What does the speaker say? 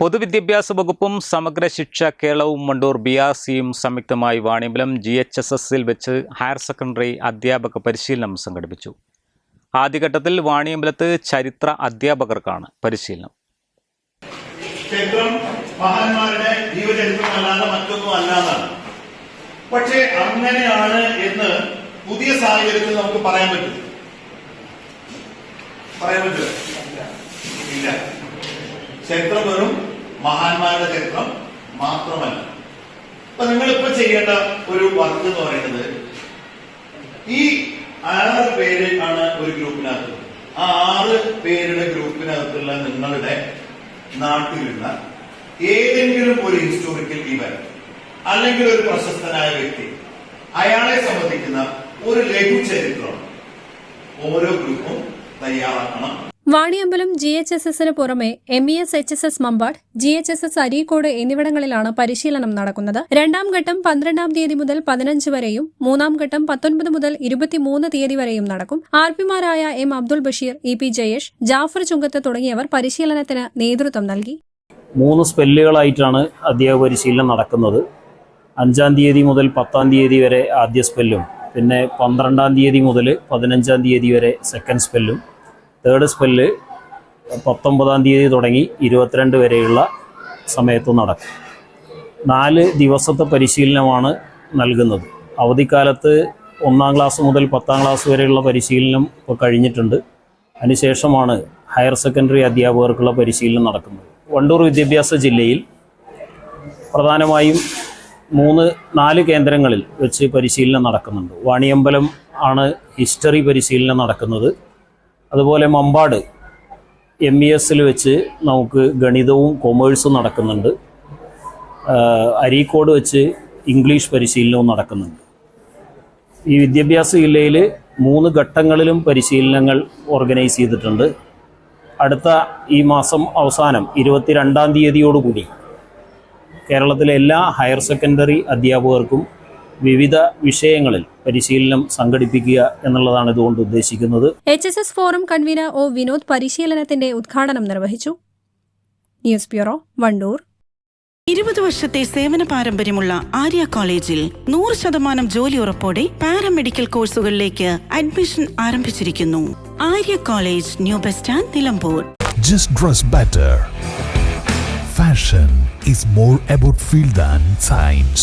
പൊതുവിദ്യാഭ്യാസ വകുപ്പും സമഗ്ര ശിക്ഷ കേരളവും മണ്ടൂർ ബി ആർ സിയും സംയുക്തമായി വാണിയമ്പലം ജി എച്ച് എസ് എസിൽ വെച്ച് ഹയർ സെക്കൻഡറി അധ്യാപക പരിശീലനം സംഘടിപ്പിച്ചു. ആദ്യഘട്ടത്തിൽ വാണിയമ്പലത്ത് ചരിത്ര അധ്യാപകർക്കാണ് പരിശീലനം. ചരിത്രം മഹാന്മാരുടെ ജീവചരിത്രമല്ലാതെ മറ്റൊന്നും അല്ലാതാണ്. പക്ഷേ അങ്ങനെയാണ് എന്ന് പുതിയ സാഹചര്യത്തിൽ നമുക്ക് പറയാൻ പറ്റും. പറയാൻ പറ്റുമോ? ഇല്ല. ചരിത്രം വെറും മഹാന്മാരുടെ ചരിത്രം മാത്രമല്ല. അപ്പൊ നിങ്ങളിപ്പോ ചെയ്യേണ്ട ഒരു വർക്ക് എന്ന് പറയുന്നത് ഈ ആറ് പേര് ആണ് ഒരു ഗ്രൂപ്പിനകത്ത്. ആ ആറ് പേരുടെ ഗ്രൂപ്പിനകത്തുള്ള നിങ്ങളുടെ നാട്ടിലുള്ള ഏതെങ്കിലും ഒരു ഹിസ്റ്റോറിക്കൽ ഇവന്റ് അല്ലെങ്കിൽ ഒരു പ്രശസ്തനായ വ്യക്തി അയാളെ സംബന്ധിക്കുന്ന ഒരു ലഘു ചരിത്രം ഓരോ ഗ്രൂപ്പും തയ്യാറാക്കണം. വാണിയമ്പലം ജി എച്ച് എസ് എസിന് പുറമെ M E S H S S Mambad G H S S Areekode എന്നിവിടങ്ങളിലാണ് പരിശീലനം നടക്കുന്നത്. രണ്ടാം ഘട്ടം പന്ത്രണ്ടാം തീയതി മുതൽ പതിനഞ്ച് വരെയും മൂന്നാം ഘട്ടം പത്തൊൻപത് മുതൽ ഇരുപത്തിമൂന്ന് തീയതി വരെയും നടക്കും. R പിമാരായ M Abdul Basheer E P Jayesh Jafar Chungath തുടങ്ങിയവർ പരിശീലനത്തിന് നേതൃത്വം നൽകി. മൂന്ന് സ്പെല്ലുകളായിട്ടാണ് അധ്യാപക പരിശീലനം നടക്കുന്നത്. അഞ്ചാം തീയതി മുതൽ പത്താം തീയതി വരെ ആദ്യ സ്പെല്ലും പിന്നെ പന്ത്രണ്ടാം തീയതി മുതൽ പതിനഞ്ചാം തീയതി വരെ സെക്കൻഡ് സ്പെല്ലും തേർഡ് സ്പെല്ല് പത്തൊമ്പതാം തീയതി തുടങ്ങി ഇരുപത്തിരണ്ട് വരെയുള്ള സമയത്ത് നടക്കും. നാല് ദിവസത്തെ പരിശീലനമാണ് നൽകുന്നത്. അവധിക്കാലത്ത് ഒന്നാം ക്ലാസ് മുതൽ പത്താം ക്ലാസ് വരെയുള്ള പരിശീലനം ഇപ്പോൾ കഴിഞ്ഞിട്ടുണ്ട്. അതിനുശേഷമാണ് ഹയർ സെക്കൻഡറി അധ്യാപകർക്കുള്ള പരിശീലനം നടക്കുന്നത്. വണ്ടൂർ വിദ്യാഭ്യാസ ജില്ലയിൽ പ്രധാനമായും മൂന്ന് നാല് കേന്ദ്രങ്ങളിൽ വെച്ച് പരിശീലനം നടക്കുന്നുണ്ട്. വാണിയമ്പലം ആണ് ഹിസ്റ്ററി പരിശീലനം നടക്കുന്നത്. അതുപോലെ മമ്പാട് എം ഇ എസിൽ വെച്ച് നമുക്ക് ഗണിതവും കൊമേഴ്സും നടക്കുന്നുണ്ട്. അരീക്കോട് വെച്ച് ഇംഗ്ലീഷ് പരിശീലനവും നടക്കുന്നുണ്ട്. ഈ വിദ്യാഭ്യാസ ജില്ലയിൽ മൂന്ന് ഘട്ടങ്ങളിലും പരിശീലനങ്ങൾ ഓർഗനൈസ് ചെയ്തിട്ടുണ്ട്. അടുത്ത ഈ മാസം അവസാനം ഇരുപത്തിരണ്ടാം തീയതിയോടുകൂടി കേരളത്തിലെ എല്ലാ ഹയർ സെക്കൻഡറി അധ്യാപകർക്കും വിവിധ വിഷയങ്ങളിൽ പരിശീലനം സംഘടിപ്പിക്കുക എന്നുള്ളതാണ് ഇതുകൊണ്ട് ഉദ്ദേശിക്കുന്നത്. H S S forum convener O Vinod പരിശീലനത്തിന്റെ ഉദ്ഘാടനം നിർവഹിച്ചു. News bureau Wandoor. ഇരുപത് വർഷത്തെ സേവന പാരമ്പര്യമുള്ള ആര്യ കോളേജിൽ നൂറ് ശതമാനം ജോലി ഉറപ്പോടെ പാരാമെഡിക്കൽ കോഴ്സുകളിലേക്ക് അഡ്മിഷൻ ആരംഭിച്ചിരിക്കുന്നു. Arya college new bus stand Nilambur. Just dress better. Fashion is more about feel than science.